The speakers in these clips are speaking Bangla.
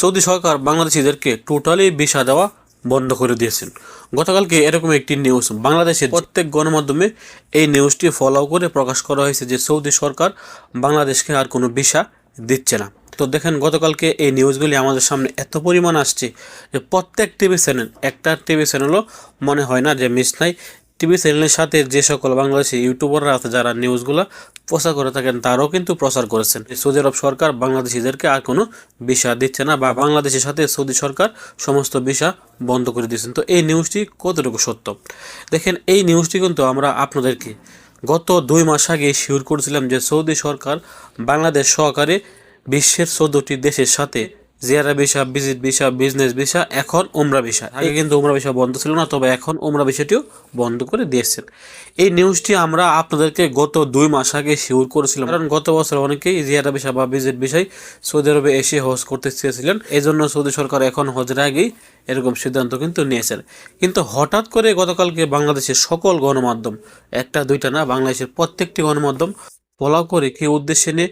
সৌদি সরকার বাংলাদেশিদেরকে টোটালি ভিসা দেওয়া বন্ধ করে দিয়েছেন। গতকালকে এরকম একটি নিউজ বাংলাদেশের প্রত্যেক গণমাধ্যমে এই নিউজটি ফলো করে প্রকাশ করা হয়েছে যে সৌদি সরকার বাংলাদেশকে আর কোনো ভিসা দিচ্ছে না। তো দেখেন, গতকালকে এই নিউজগুলি আমাদের সামনে এত পরিমাণ আসছে যে প্রত্যেক টিভি চ্যানেল একটা টিভি চ্যানেলও মনে হয় না যে মিস নাই। টিভি চ্যানেলের সাথে যে সকল বাংলাদেশি ইউটিউবাররা আছে, যারা নিউজগুলো প্রচার করে থাকেন, তারাও কিন্তু প্রচার করেছেন। সৌদি আরব সরকার বাংলাদেশিদেরকে আর কোনো ভিসা দিচ্ছে না বা বাংলাদেশের সাথে সৌদি সরকার সমস্ত ভিসা বন্ধ করে দিয়েছেন। তো এই নিউজটি কতটুকু সত্য? দেখেন, এই নিউজটি কিন্তু আমরা আপনাদেরকে গত দুই মাস আগে শিওর করেছিলাম যে সৌদি সরকার বাংলাদেশ সহকারে বিশ্বের চোদ্দটি দেশের সাথে Jiara visa visit visa business visa এখন ওমরা ভিসা। আগে কিন্তু ওমরা ভিসা বন্ধ ছিল না তবে এখন ওমরা ভিসাটিও বন্ধ করে দিয়েছেন। এই নিউজটি আমরা আপনাদেরকে গত দুই মাস আগে শিওর করেছিলাম। কারণ গত বছর অনেকেই জিয়ারা ভিসা বা ভিজিট ভিসায় সৌদি আরবে এসে হজ করতে চেয়েছিলেন। এই জন্য সৌদি সরকার এখন হজের আগেই এরকম সিদ্ধান্ত কিন্তু নিয়েছেন। কিন্তু হঠাৎ করে গতকালকে বাংলাদেশের সকল গণমাধ্যম একটা দুইটা না বাংলাদেশের প্রত্যেকটি গণমাধ্যম ফলো করে কি উদ্দেশ্যে নিয়ে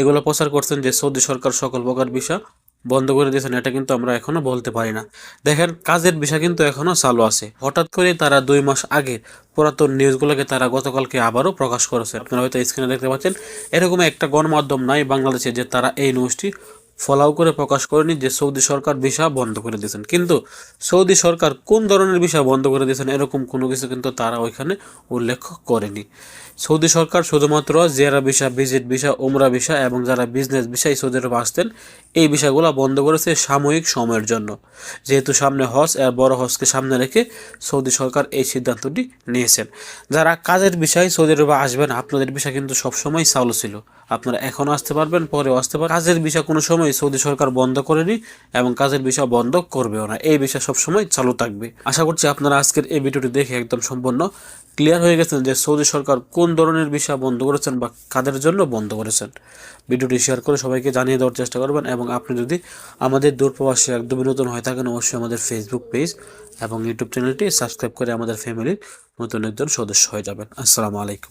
এগুলো প্রচার করছেন যে সৌদি সরকার সকল প্রকার ভিসা বন্ধ করে দিয়েছেন, এটা কিন্তু আমরা এখনও বলতে পারি না। দেখেন, কাজের বিষয় কিন্তু এখনও চালু আছে। হঠাৎ করে তারা দুই মাস আগে পুরাতন নিউজগুলোকে তারা গতকালকে আবারও প্রকাশ করেছে। আপনারা হয়তো স্ক্রিনে দেখতে পাচ্ছেন, এরকম একটা গণমাধ্যম নাই বাংলাদেশে যে তারা এই নিউজটি ফলাও করে প্রকাশ করেনি যে সৌদি সরকার ভিসা বন্ধ করে দিয়েছেন। কিন্তু সৌদি সরকার কোন ধরনের ভিসা বন্ধ করে দিয়েছেন এরকম কোনো কিছু কিন্তু তারা ওইখানে উল্লেখ করেনি। সৌদি সরকার শুধুমাত্র জেরা ভিসা, ভিজিট ভিসা ওমরা ভিসা এবং যারা বিজনেস ভিসায় সৌদি আরব আসতেন, এই ভিসাগুলো বন্ধ করেছে সাময়িক সময়ের জন্য। যেহেতু সামনে হজ আর বড় হজকে সামনে রেখে সৌদি সরকার এই সিদ্ধান্তটি নিয়েছেন। যারা কাজের বিষয়ে সৌদি আরবে আসবেন, আপনাদের বিষয় কিন্তু সবসময় চালু ছিল। আপনারা এখনও আসতে পারবেন, পরেও আসতে পারবেন। কাজের বিষয় কোনো সময় সৌদি সরকার বন্ধ করেনি এবং কাজের বিষয় বন্ধ করবেও না। এই বিষয় সবসময় চালু থাকবে। আশা করছি আপনারা আজকের এই ভিডিওটি দেখে একদম সম্পূর্ণ ক্লিয়ার হয়ে গেছেন যে সৌদি সরকার কোন ধরনের বিষয় বন্ধ করেছেন বা কাদের জন্য বন্ধ করেছেন। ভিডিওটি শেয়ার করে সবাইকে জানিয়ে দেওয়ার চেষ্টা করবেন এবং আপনি যদি আমাদের দূরপ্রবাসী একদমই নতুন হয়ে থাকেন, অবশ্যই আমাদের ফেসবুক পেজ এবং ইউটিউব চ্যানেলটি সাবস্ক্রাইব করে আমাদের ফ্যামিলির নতুন একজন সদস্য হয়ে যাবেন। আসসালামু আলাইকুম।